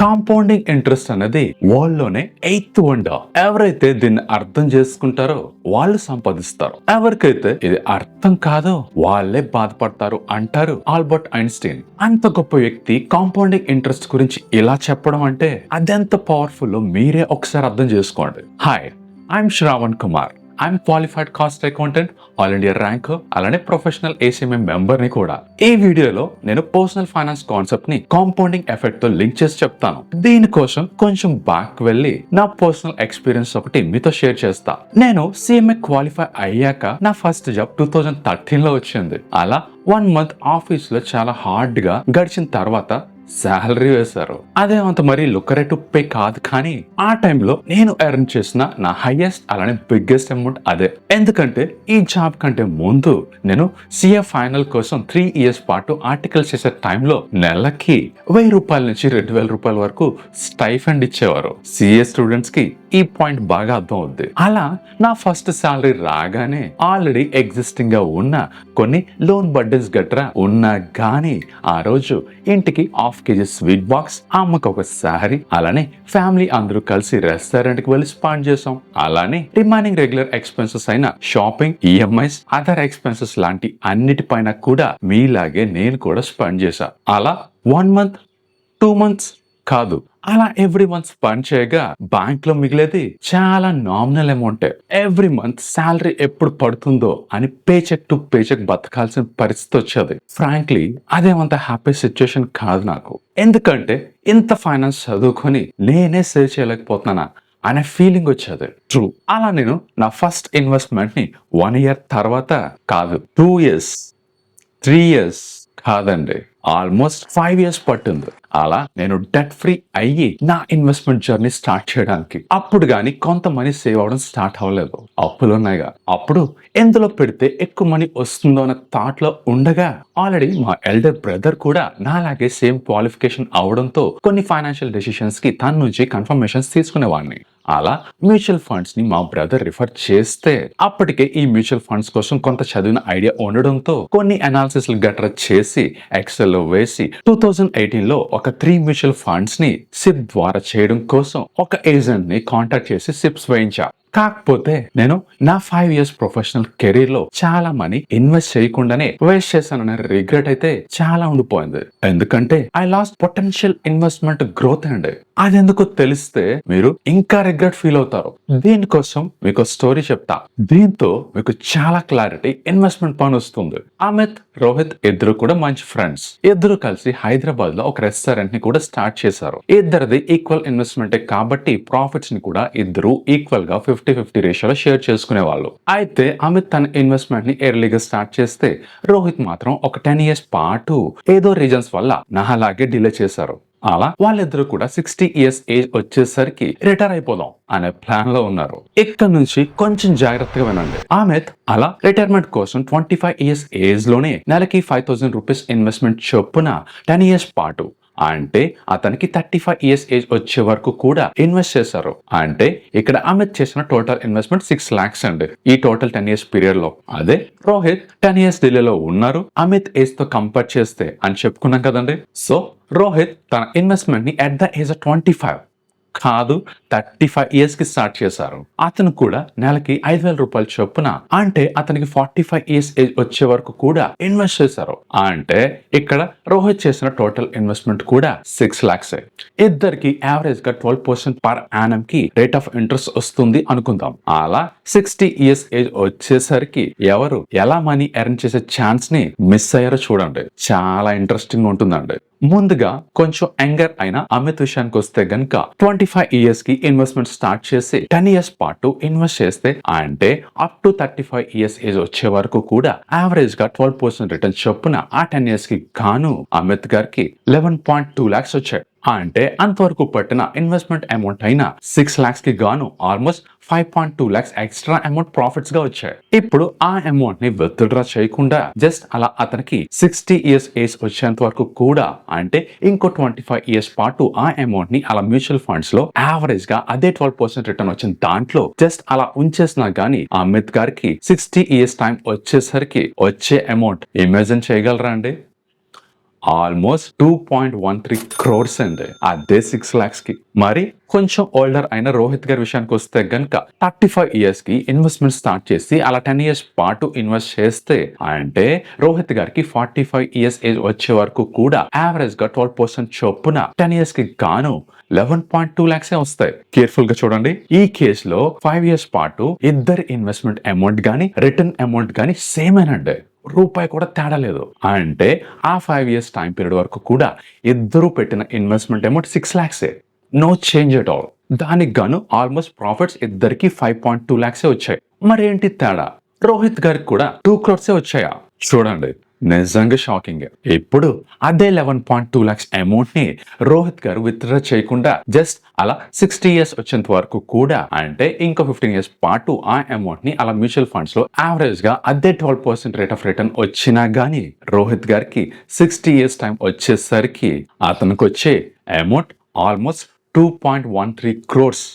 Compounding interest అనేది వరల్డ్లోనే eighth wonder ఎవరైతే దీన్ని అర్థం చేసుకుంటారో వాళ్ళు సంపాదిస్తారు. ఎవరికైతే ఇది అర్థం కాదో వాళ్ళే బాధపడతారు అంటారు ఆల్బర్ట్ ఐన్స్టీన్. అంత గొప్ప వ్యక్తి కాంపౌండింగ్ ఇంట్రెస్ట్ గురించి ఇలా చెప్పడం అంటే అదెంత పవర్ఫుల్ మీరే ఒకసారి అర్థం చేసుకోండి. Hi I'm Shravan Kumar I'm qualified cost accountant all India rank అలానే ప్రొఫెషనల్ ఏసీఎంఎం మెంబర్ని కూడా. ఈ వీడియోలో నేను పర్సనల్ ఫైనాన్స్ కాన్సెప్ట్ని కాంపౌండింగ్ ఎఫెక్ట్తో లింక్ చేసి చెప్తాను. దీనికోసం కొంచెం బ్యాక్ వెళ్ళి నా పర్సనల్ ఎక్స్పీరియన్స్ ఒకటి మీతో షేర్ చేస్తా. నేను సిఎంఏ క్వాలిఫై అయ్యాక నా ఫస్ట్ జాబ్ టూ థౌజండ్ థర్టీన్లో వచ్చింది. అలా వన్ మంత్ ఆఫీస్లో చాలా హార్డ్గా గడిచిన తర్వాత శాలరీ వేశారు. అదేమంత మరి లుకరేటివ్ పే కాదు కానీ ఆ టైంలో నేను ఎర్న్ చేసిన నా హైయెస్ట్ అలానే బిగ్గెస్ట్ అమౌంట్ అదే. ఎందుకంటే ఈ జాబ్ కంటే ముందు నేను సిఏ ఫైనల్ కోసం త్రీ ఇయర్స్ పాటు ఆర్టికల్ చేసే టైంలో నెలకి వెయ్యి రూపాయల నుంచి రెండు వేల రూపాయల వరకు స్టైఫండ్ ఇచ్చేవారు. సిఏ స్టూడెంట్స్కి ఈ పాయింట్ బాగా అర్థం అవుద్ది అలా నా ఫస్ట్ శాలరీ రాగానే ఆల్రెడీ ఎగ్జిస్టింగ్గా ఉన్న కొన్ని లోన్ బడ్డెస్ గట్రా ఉన్నా గానీ ఆ రోజు ఇంటికి హాఫ్ కేజీ స్వీట్ బాక్స్ అమ్మకు ఒక శారీ అలానే ఫ్యామిలీ అందరూ కలిసి రెస్టారెంట్కి వెళ్ళి స్పాండ్ చేసాం అలానే రిమైనింగ్ రెగ్యులర్ ఎక్స్పెన్సెస్ అయిన షాపింగ్ ఈఎంఐస్ అదర్ ఎక్స్పెన్సెస్ లాంటి అన్నిటిపైన కూడా మీలాగే నేను కూడా స్పెండ్ చేశా. అలా వన్ మంత్ టూ మంత్స్ కాదు. అలా ఎవ్రీ మంత్ స్పెండ్ చేయగా బ్యాంక్లో మిగిలేది చాలా nominal amount every month salary ఎప్పుడు పడుతుందో అని pay cheque to pay cheque బతకాల్సిన పరిస్థితి వచ్చేది. ఫ్రాంక్లీ అదేమంత హ్యాపీ సిచ్యుయేషన్ కాదు నాకు. ఎందుకంటే ఇంత ఫైనాన్స్ చదువుకొని నేనే సేవ్ చేయలేకపోతున్నానా అనే ఫీలింగ్ వచ్చేది. ట్రూ అలా నేను నా ఫస్ట్ ఇన్వెస్ట్మెంట్ని వన్ ఇయర్ తర్వాత కాదు టూ ఇయర్స్ త్రీ ఇయర్స్ కాదండి. ఆల్మోస్ట్ ఫైవ్ ఇయర్స్ పట్టింది. అలా నేను డెట్ ఫ్రీ అయ్యి నా ఇన్వెస్ట్మెంట్ జర్నీ స్టార్ట్ చేయడానికి. అప్పుడు కానీ కొంత మనీ సేవ్ అవడం స్టార్ట్ అవ్వలేదు. అప్పులు ఉన్నాయిగా. అప్పుడు ఎందులో పెడితే ఎక్కువ మనీ వస్తుందో అన్న థాట్లో ఉండగా ఆల్రెడీ మా ఎల్డర్ బ్రదర్ కూడా నాలాగే సేమ్ క్వాలిఫికేషన్ అవడంతో కొన్ని ఫైనాన్షియల్ డెసిషన్స్కి తన నుంచి కన్ఫర్మేషన్స్ తీసుకునేవాడిని. అలా మ్యూచువల్ ఫండ్స్ని మా బ్రదర్ రిఫర్ చేస్తే అప్పటికే ఈ మ్యూచువల్ ఫండ్స్ కోసం కొంత చదివిన ఐడియా ఉండడంతో కొన్ని అనాలిసిస్ గట్రా చేసి ఎక్సెల్లో వేసి టూ థౌజండ్ ఎయిటీన్లో ఒక త్రీ మ్యూచువల్ ఫండ్స్ని సిప్ ద్వారా చేయడం కోసం ఒక ఏజెంట్ని కాంటాక్ట్ చేసి సిప్స్ వేయించారు కాకపోతే నేను నా ఫైవ్ ఇయర్స్ ప్రొఫెషనల్ కెరీర్లో చాలా మనీ ఇన్వెస్ట్ చేయకుండానే వేస్ట్ చేశాననే రిగ్రెట్ అయితే చాలా ఉండిపోయింది. ఎందుకంటే I lost potential investment growth అండి. అది ఎందుకో తెలిస్తే మీరు ఇంకా రిగ్రెట్ ఫీల్ అవుతారు. దీనికోసం మీకు స్టోరీ చెప్తా. దీంతో మీకు చాలా క్లారిటీ ఇన్వెస్ట్మెంట్ పని వస్తుంది. అమిత్ రోహిత్ ఇద్దరు కూడా మంచి ఫ్రెండ్స్ ఇద్దరు కలిసి హైదరాబాద్లో ఒక రెస్టారెంట్ని కూడా స్టార్ట్ చేశారు. ఇద్దరిది ఈక్వల్ ఇన్వెస్ట్మెంట్ కాబట్టి ప్రాఫిట్స్ని కూడా ఇద్దరు ఈక్వల్గా ఫిఫ్టీ ఫిఫ్టీ రేషియోలో షేర్ చేసుకునే వాళ్ళు అయితే అమిత్ తన ఇన్వెస్ట్మెంట్ని ఎర్లీగా స్టార్ట్ చేస్తే రోహిత్ మాత్రం ఒక టెన్ ఇయర్స్ పాటు ఏదో రీజన్స్ వల్ల నాలాగే డిలే చేశారు. అలా వాళ్ళిద్దరూ కూడా సిక్స్టీ ఇయర్స్ ఏజ్ వచ్చేసరికి రిటైర్ అయిపోదాం అనే ప్లాన్లో ఉన్నారు. ఇక్కడ నుంచి కొంచెం జాగ్రత్తగా వినండి. ఆమెత్ అలా రిటైర్మెంట్ కోసం ట్వంటీ ఫైవ్ ఇయర్స్ ఏజ్లోనే నెలకి ఫైవ్ థౌసండ్ రూపీస్ ఇన్వెస్ట్మెంట్ చొప్పున టెన్ ఇయర్స్ పాటు అంటే అతనికి థర్టీ ఫైవ్ ఇయర్స్ ఏజ్ వచ్చే వరకు కూడా ఇన్వెస్ట్ చేశారు. అంటే ఇక్కడ అమిత్ చేసిన టోటల్ ఇన్వెస్ట్మెంట్ సిక్స్ లాక్స్ అండి. ఈ టోటల్ టెన్ ఇయర్స్ పీరియడ్లో. అదే రోహిత్ టెన్ ఇయర్స్ డిలేలో ఉన్నారు. అమిత్ ఏజ్తో కంపేర్ చేస్తే అని చెప్పుకున్నాం కదండి. సో రోహిత్ తన ఇన్వెస్ట్మెంట్ని at the age of twenty five కాదు థర్టీ ఫైవ్ ఇయర్స్కి స్టార్ట్ చేశారు. అతను కూడా నెలకి ఐదు వేల రూపాయలు చొప్పున అంటే అతనికి ఫార్టీ ఫైవ్ ఇయర్స్ ఏజ్ వచ్చే వరకు కూడా ఇన్వెస్ట్ చేశారు. అంటే ఇక్కడ రోహిత్ చేసిన టోటల్ ఇన్వెస్ట్మెంట్ కూడా సిక్స్ లాక్స్ ఇద్దరికి యావరేజ్గా ట్వెల్వ్ పర్సెంట్ పర్ యానం కి రేట్ ఆఫ్ ఇంట్రెస్ట్ వస్తుంది అనుకుందాం. అలా సిక్స్టీ ఇయర్స్ ఏజ్ వచ్చేసరికి ఎవరు ఎలా మనీ ఎర్న్ చేసే ఛాన్స్ని మిస్ అయ్యారో చూడండి. చాలా ఇంట్రెస్టింగ్ ఉంటుందండి. ముందుగా కొంచెం యంగర్ అయిన అమిత్ విషయానికి వస్తే గనుక ట్వంటీ ఫైవ్ ఇయర్స్కి ఇన్వెస్ట్మెంట్ స్టార్ట్ చేసి టెన్ ఇయర్స్ పాటు ఇన్వెస్ట్ చేస్తే అంటే up to thirty five years age వచ్చే వరకు కూడా యావరేజ్గా ట్వెల్వ్ పర్సెంట్ రిటర్న్ చొప్పున ఆ టెన్ ఇయర్స్కి గాను అమిత్ గారికి లెవెన్ పాయింట్ టూ లాక్స్ వచ్చాయి. అంటే అంతవరకు పట్టిన ఇన్వెస్ట్మెంట్ అమౌంట్ అయిన సిక్స్ లాక్స్కి గాను almost five point two lakhs extra amount ప్రాఫిట్స్గా వచ్చాయి. ఇప్పుడు ఆ అమౌంట్ని విత్డ్రా చేయకుండా జస్ట్ అలా అతనికి సిక్స్టీ ఇయర్స్ ఏజ్ వచ్చేంత వరకు కూడా అంటే ఇంకో ట్వంటీ ఫైవ్ ఇయర్స్ పాటు ఆ అమౌంట్ని అలా మ్యూచువల్ ఫండ్స్లో యావరేజ్గా అదే ట్వెల్వ్ పర్సెంట్ రిటర్న్ వచ్చిన దాంట్లో జస్ట్ అలా ఉంచేసినా గానీ అమిత్ గారికి సిక్స్టీ ఇయర్స్ టైం వచ్చేసరికి వచ్చే అమౌంట్ ఇమాజిన్ చేయగలరా అండి? Almost two point one three crores అండి. అదే సిక్స్ లాక్స్కి. మరి కొంచెం ఓల్డర్ అయిన రోహిత్ గారి విషయానికి వస్తే గనుక థర్టీ ఫైవ్ ఇయర్స్కి ఇన్వెస్ట్మెంట్ స్టార్ట్ చేసి అలా టెన్ ఇయర్స్ పాటు ఇన్వెస్ట్ చేస్తే అంటే రోహిత్ గారికి ఫార్టీ ఫైవ్ ఇయర్స్ ఏజ్ వచ్చే వరకు కూడా యావరేజ్గా ట్వెల్వ్ పర్సెంట్ చొప్పున టెన్ ఇయర్స్కి గాను లెవెన్ పాయింట్ టూ లాక్స్ వస్తాయి. కేర్ఫుల్గా చూడండి. ఈ కేసులో ఫైవ్ ఇయర్స్ పాటు ఇద్దరు ఇన్వెస్ట్మెంట్ అమౌంట్ గానీ రిటర్న్ అమౌంట్ గానీ సేమేనండి రూపాయి కూడా తేడా లేదు. అంటే ఆ ఫైవ్ ఇయర్స్ టైం పీరియడ్ వరకు కూడా ఇద్దరు పెట్టిన ఇన్వెస్ట్మెంట్ అమౌంట్ సిక్స్ లాక్సే నో చేంజ్ ఎట్ ఆల్ దానికి గాను ఆల్మోస్ట్ ప్రాఫిట్స్ ఇద్దరికి ఫైవ్ పాయింట్ టూ ల్యాక్సే వచ్చాయి. మరేంటి తేడా? రోహిత్ గారికి కూడా టూ క్రోర్సే వచ్చాయా? చూడండి. నిజంగా షాకింగ్. ఇప్పుడు అదే లెవెన్ పాయింట్ టూ లాక్స్ అమౌంట్ని రోహిత్ గారు విత్డ్రా చేయకుండా జస్ట్ అలా సిక్స్టీ ఇయర్స్ వచ్చేంత వరకు కూడా అంటే ఇంకో ఫిఫ్టీన్ ఇయర్స్ పాటు ఆ అమౌంట్ని అలా మ్యూచువల్ ఫండ్స్లో యావరేజ్గా అదే twelve percent rate of return వచ్చినా గానీ రోహిత్ గారికి సిక్స్టీ ఇయర్స్ టైం వచ్చేసరికి అతనికి వచ్చే amount almost two point one three crores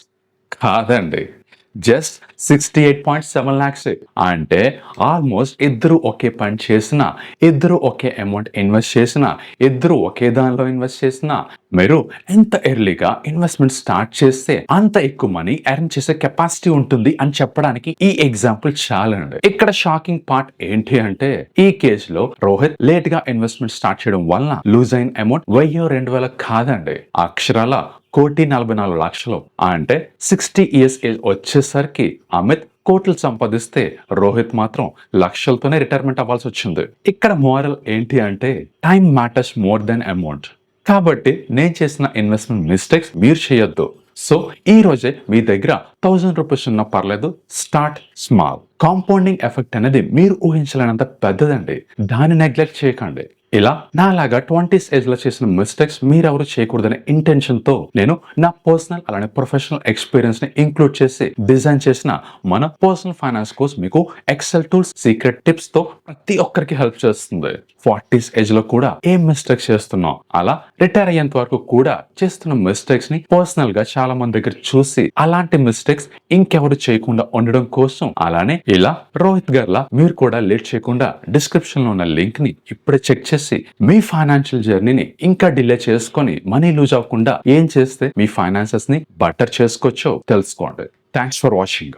కాదండి. Just sixty eight point seven lakhs అంటే ఆల్మోస్ట్ ఇద్దరు ఒకే పని చేసిన ఇద్దరు ఒకే అమౌంట్ ఇన్వెస్ట్ చేసిన ఇద్దరు ఒకే దానిలో ఇన్వెస్ట్ చేసిన. మీరు ఎంత ఎర్లీగా ఇన్వెస్ట్మెంట్ స్టార్ట్ చేస్తే అంత ఎక్కువ మనీ ఎర్న్ చేసే కెపాసిటీ ఉంటుంది అని చెప్పడానికి ఈ ఎగ్జాంపుల్ చాలండి. ఇక్కడ షాకింగ్ పార్ట్ ఏంటి అంటే ఈ కేసులో రోహిత్ లేట్గా ఇన్వెస్ట్మెంట్ స్టార్ట్ చేయడం వలన లూజ్ అయిన అమౌంట్ వెయ్యి రెండు వేల కాదండి. అక్షరాల కోటి నలభై నాలుగు లక్షలు. అంటే సిక్స్టీ ఇయర్స్ ఏజ్ వచ్చేసరికి అమిత్ కోట్లు సంపాదిస్తే రోహిత్ మాత్రం లక్షలతోనే రిటైర్మెంట్ అవ్వాల్సి వచ్చింది. ఇక్కడ మోరల్ ఏంటి అంటే time matters more than amount. కాబట్టి నేను చేసిన ఇన్వెస్ట్మెంట్ మిస్టేక్స్ మీరు చేయొద్దు. సో ఈ రోజే మీ దగ్గర థౌజండ్ రూపీస్ ఉన్నా పర్లేదు స్టార్ట్ స్మాల్. కాంపౌండింగ్ ఎఫెక్ట్ అనేది మీరు ఊహించలేనంత పెద్దదండి. దాన్ని నెగ్లెక్ట్ చేయకండి. ఇలా నాలాగా ట్వంటీస్ ఏజ్లో చేసిన మిస్టేక్స్ మీరెవరు చేయకూడదనే ఇంటెన్షన్తో నేను నా పర్సనల్ అలానే ప్రొఫెషనల్ ఎక్స్పీరియన్స్ని ఇంక్లూడ్ చేసి డిజైన్ చేసిన మన పర్సనల్ ఫైనాన్స్ కోర్స్ మీకు ఎక్సెల్ టూల్స్ సీక్రెట్ టిప్స్తో ప్రతి ఒక్కరికి హెల్ప్ చేస్తుంది. ఫార్టీస్ ఏజ్లో కూడా ఏం మిస్టేక్స్ చేస్తున్నాం అలా రిటైర్ అయ్యేంత వరకు కూడా చేస్తున్న మిస్టేక్స్ని పర్సనల్గా చాలా మంది దగ్గర చూసి అలాంటి మిస్టేక్స్ ఇంకెవరు చేయకుండా ఉండడం కోసం అలానే ఇలా రోహిత్ గార్లా మీరు కూడా లేట్ చేయకుండా డిస్క్రిప్షన్లో ఉన్న లింక్ని ఇప్పుడే చెక్ చేసి చేసి మీ ఫైనాన్షియల్ జర్నీని ఇంకా డిలే చేసుకొని మనీ లూజ్ అవ్వకుండా ఏం చేస్తే మీ ఫైనాన్సెస్ని బటర్ చేసుకోవచ్చో తెలుసుకోండి. Thanks for watching